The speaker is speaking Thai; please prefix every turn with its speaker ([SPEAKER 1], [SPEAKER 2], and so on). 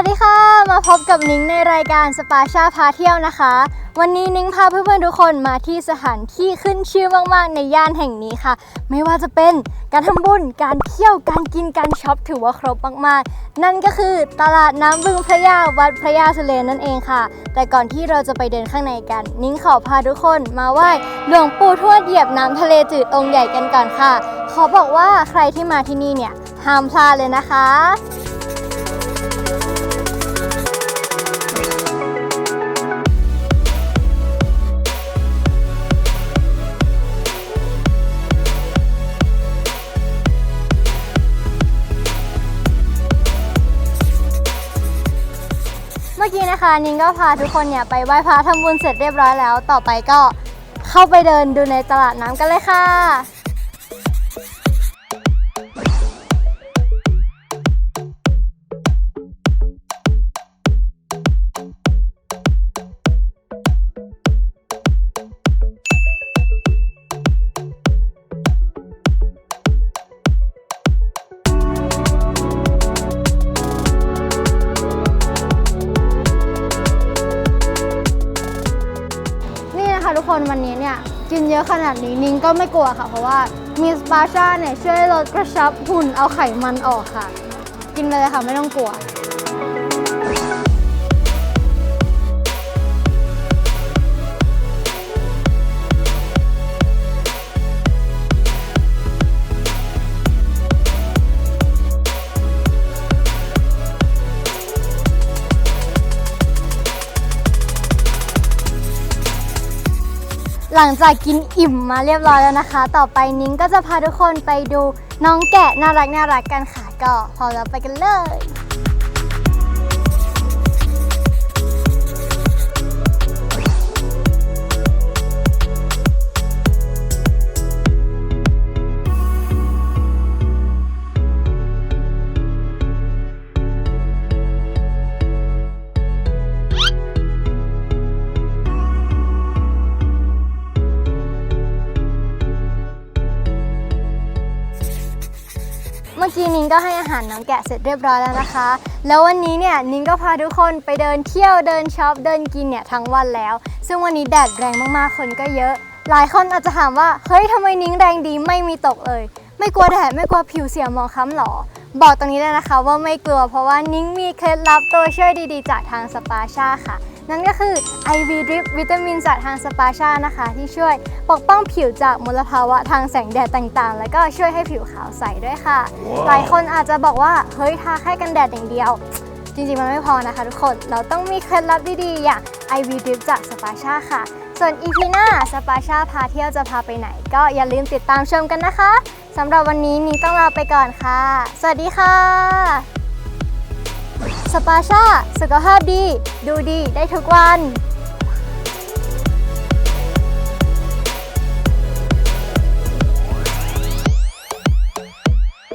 [SPEAKER 1] วัสดีค่ะ มาพบกับนิ้งในรายการสปาชาพาเที่ยวนะคะ วันนี้นิ้งพาเพื่อนๆทุกคนมาที่สถานที่ขึ้นชื่อมากๆ ในย่านแห่งนี้ค่ะ ไม่ว่าจะเป็นการทำบุญ การเที่ยว การกิน การช็อปถือว่าครบมากๆ นั่นก็คือตลาดน้ำบึงพระยาวัดพระยาสุเรนนั่นเองค่ะ แต่ก่อนที่เราจะไปเดินข้างในกัน นิ้งขอพาทุกคนมาไหว้หลวงปู่ทวดเหยียบน้ำทะเลจืดองค์ใหญ่กันก่อนค่ะ ขอบอกว่าใครที่มาที่นี่เนี่ยห้ามพลาดเลยนะคะ นะคะนิงก็พาทุกคนเนี่ยไปไหว้พระทำบุญเสร็จเรียบร้อยแล้ว ต่อไปก็เข้าไปเดินดูในตลาดน้ำกันเลยค่ะ คนวันนี้เนี่ยกินเยอะขนาดนี้นิ้งก็ไม่กลัวค่ะ เพราะว่ามีสปาชาเนี่ยช่วยลดกระชับหุ่นเอาไขมันออกค่ะ กินไปเลยค่ะไม่ต้องกลัว หลังจากกินอิ่มมาเรียบร้อยแล้วนะคะ ต่อไปนิ้งก็จะพาทุกคนไปดูน้องแกะน่ารักน่ารักกันค่ะ ก็พร้อมแล้วไปกันเลย มื่อกี้นิ้งก็ให้อาหารน้องแกะเสร็จเรียบร้อยแล้วนะคะ แล้ววันนี้เนี่ยนิ้งก็พาทุกคนไปเดินเที่ยวเดินช็อปเดินกินเนี่ยทั้งวันแล้ว ซึ่งวันนี้แดดแรงมากๆคนก็เยอะ หลายคนอาจจะถามว่าเฮ้ยทำไมนิ้งแรงดีไม่มีตกเลย ไม่กลัวแดดไม่กลัวผิวเสียหมองคล้ำหรอบอกตรงนี้เลยนะคะว่าไม่กลัวเพราะว่านิ้งมีเคล็ดลับตัวช่วยดีๆ จากทางสปาชาค่ะ นั่นก็คือ IV Drip วิตามินจากทางสปาชานะคะ ที่ช่วยปกป้องผิวจากมลภาวะทางแสงแดดต่างๆ แล้วก็ช่วยให้ผิวขาวใสด้วยค่ะ หลายคนอาจจะบอกว่า เฮ้ยทาแค่กันแดดอย่างเดียว จริงๆ มันไม่พอนะคะทุกคน เราต้องมีเคล็ดลับดีๆ อย่าง IV Drip จากสปาชาค่ะ ส่วน EP หน้าสปาชาพาเที่ยวจะพาไปไหน ก็อย่าลืมติดตามชมกันนะคะสำหรับวันนี้นิ้งต้องลาไปก่อนค่ะ สวัสดีค่ะ สปาชาสุขภาพดี ดูดีได้ทุกวัน